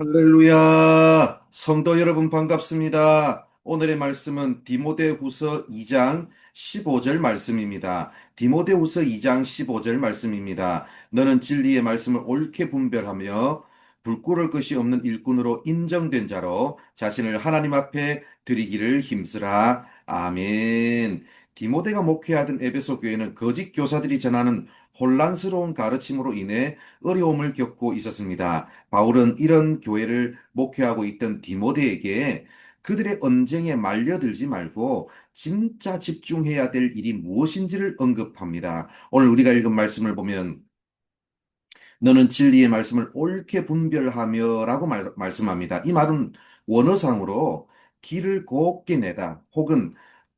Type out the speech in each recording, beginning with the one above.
할렐루야! 성도 여러분 반갑습니다. 오늘의 말씀은 디모데후서 2장 15절 말씀입니다. 디모데후서 2장 15절 말씀입니다. 너는 진리의 말씀을 옳게 분별하며 불꿀을 것이 없는 일꾼으로 인정된 자로 자신을 하나님 앞에 드리기를 힘쓰라. 아멘. 디모데가 목회하던 에베소 교회는 거짓 교사들이 전하는 혼란스러운 가르침으로 인해 어려움을 겪고 있었습니다. 바울은 이런 교회를 목회하고 있던 디모데에게 그들의 언쟁에 말려들지 말고 진짜 집중해야 될 일이 무엇인지를 언급합니다. 오늘 우리가 읽은 말씀을 보면 너는 진리의 말씀을 옳게 분별하며 라고 말, 말씀합니다. 이 말은 원어상으로 길을 곱게 내다 혹은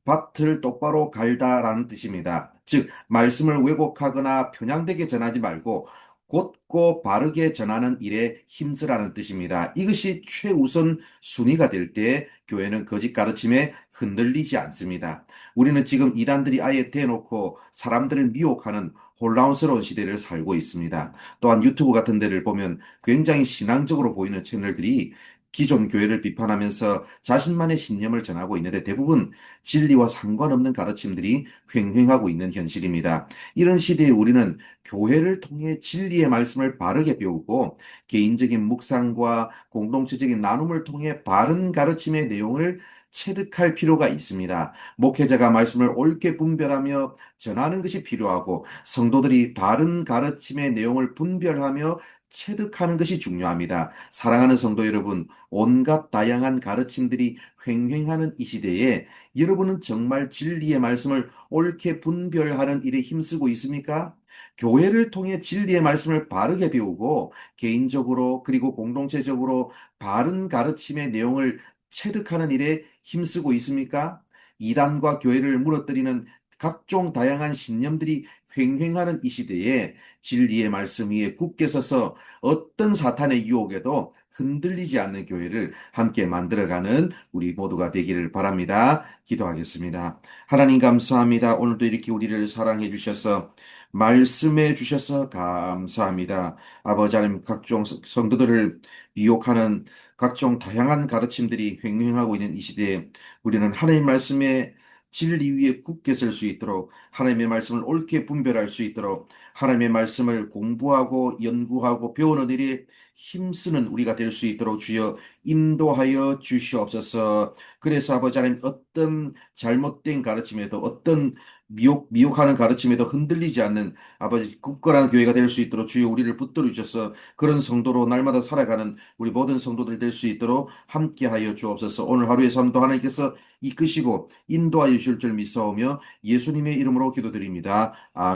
밭을 똑바로 갈다라는 뜻입니다. 즉, 말씀을 왜곡하거나 편향되게 전하지 말고 곧고 바르게 전하는 일에 힘쓰라는 뜻입니다. 이것이 최우선 순위가 될 때 교회는 거짓 가르침에 흔들리지 않습니다. 우리는 지금 이단들이 아예 대놓고 사람들을 미혹하는 혼란스러운 시대를 살고 있습니다. 또한 유튜브 같은 데를 보면 굉장히 신앙적으로 보이는 채널들이 기존 교회를 비판하면서 자신만의 신념을 전하고 있는데 대부분 진리와 상관없는 가르침들이 횡행하고 있는 현실입니다. 이런 시대에 우리는 교회를 통해 진리의 말씀을 바르게 배우고 개인적인 묵상과 공동체적인 나눔을 통해 바른 가르침의 내용을 체득할 필요가 있습니다. 목회자가 말씀을 옳게 분별하며 전하는 것이 필요하고 성도들이 바른 가르침의 내용을 분별하며 체득하는 것이 중요합니다. 사랑하는 성도 여러분, 온갖 다양한 가르침들이 횡행하는 이 시대에 여러분은 정말 진리의 말씀을 옳게 분별하는 일에 힘쓰고 있습니까? 교회를 통해 진리의 말씀을 바르게 배우고 개인적으로 그리고 공동체적으로 바른 가르침의 내용을 체득하는 일에 힘쓰고 있습니까? 이단과 교회를 무너뜨리는 각종 다양한 신념들이 횡행하는 이 시대에 진리의 말씀 위에 굳게 서서 어떤 사탄의 유혹에도 흔들리지 않는 교회를 함께 만들어가는 우리 모두가 되기를 바랍니다. 기도하겠습니다. 하나님 감사합니다. 오늘도 이렇게 우리를 사랑해 주셔서 말씀해 주셔서 감사합니다. 아버지 하나님 각종 성도들을 미혹하는 각종 다양한 가르침들이 횡행하고 있는 이 시대에 우리는 하나님 말씀에 진리 위에 굳게 설 수 있도록 하나님의 말씀을 옳게 분별할 수 있도록 하나님의 말씀을 공부하고 연구하고 배우는 일에 힘쓰는 우리가 될 수 있도록 주여 인도하여 주시옵소서. 그래서 아버지 하나님 어떤 잘못된 가르침에도 어떤 미혹, 미혹하는 가르침에도 흔들리지 않는 아버지 굳건한 교회가 될 수 있도록 주여 우리를 붙들어 주셔서 그런 성도로 날마다 살아가는 우리 모든 성도들 될 수 있도록 함께하여 주옵소서. 오늘 하루의 삶도 하나님께서 이끄시고 인도하여 주실 줄 믿사오며 예수님의 이름으로 기도드립니다. 아